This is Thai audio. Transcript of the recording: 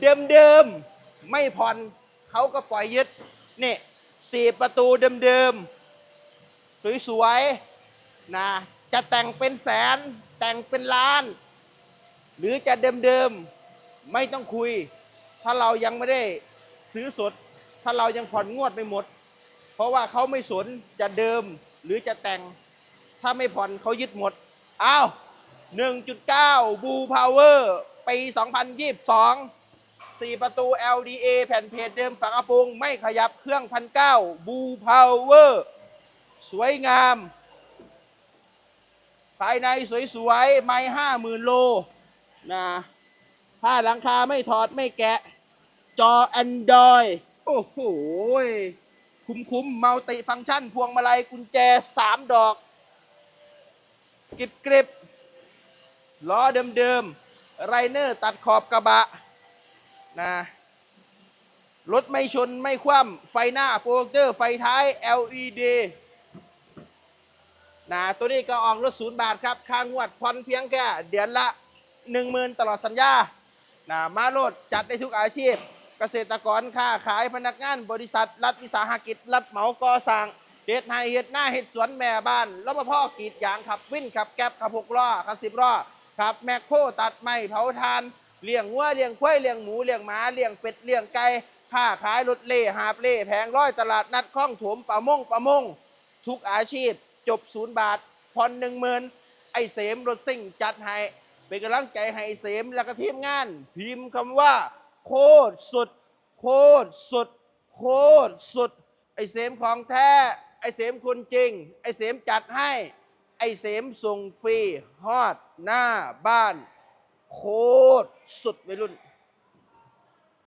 เดิมเดิมๆ ไม่ผ่อนเขาก็ปล่อยยึดนี่สี่ประตูเดิมเดิมๆ สวยๆนะจะแต่งเป็นแสนแต่งเป็นล้าน หรือจะเดิมๆ ไม่ต้องคุย ถ้าเรายังไม่ได้ซื้อสด ถ้าเรายังผ่อนงวดไม่หมด เพราะว่าเขาไม่สนจะเดิมหรือจะแต่งถ้าไม่ผ่อนเขายึดหมดอ้าว1.9บูพาวเวอร์ปี 2022 4 ประตู LDA แผ่นเพจเดิมฝากระโปรงไม่ขยับเครื่องพันเก้าบูพาวเวอร์สวยงาม ภายในสวยๆ ไม่ห้าหมื่นโลนะผ้าหลังคาไม่ถอดไม่แกะ จอ Android โอ้โห คุ้มๆมัลติฟังก์ชัน พวงมาลัยกุญแจ3ดอก กริบกริบล้อเดิมๆ ไรเนอร์ตัดขอบกระบะ นะรถไม่ชนไม่คว่ำไฟหน้าโปรเจคเตอร์ไฟท้าย LED นะตัวนี้ก็ออกรถศูนย์บาทครับ ค่างวดผ่อนเพียงแค่เดือนละ 10,000 ตลอดสัญญานะมาโลดจัดได้ทุกอาชีพ เกษตรกรค้าขายพนักงาน บริษัท รัฐวิสาหกิจ รับเหมาก่อสร้างเฮ็ดไห้เฮ็ดหน้าเฮ็ดสวนแม่บ้านรปภกรีดยางขับวิ่นขับแก๊บขับหกล้อขับสิบล้อขับแมคโครตัดไม้เผาทาน เลี้ยงวัวเลี้ยงควายเลี้ยงหมูเลี้ยงหมาเลี้ยงเป็ดเลี้ยงไก่ค้าขายรถเล่หาบเล่แผงร้อยตลาดนัดคล้องถมป่ามงป่ามง ทุกอาชีพจบศูนย์บาทผ่อนหนึ่งหมื่นไอเสมรถซิ่งจัดให้ เป็นกำลังใจให้ไอเสมแล้วก็ทีมงาน พิมพ์คำว่า โคตรสุด โคตรสุด โคตรสุด ไอเสมของแท้ ไอเสมคนจริง ไอเสมจัดให้ ไอเสมส่งฟรีฮอดหน้าบ้าน โคตรสุดวัยรุ่น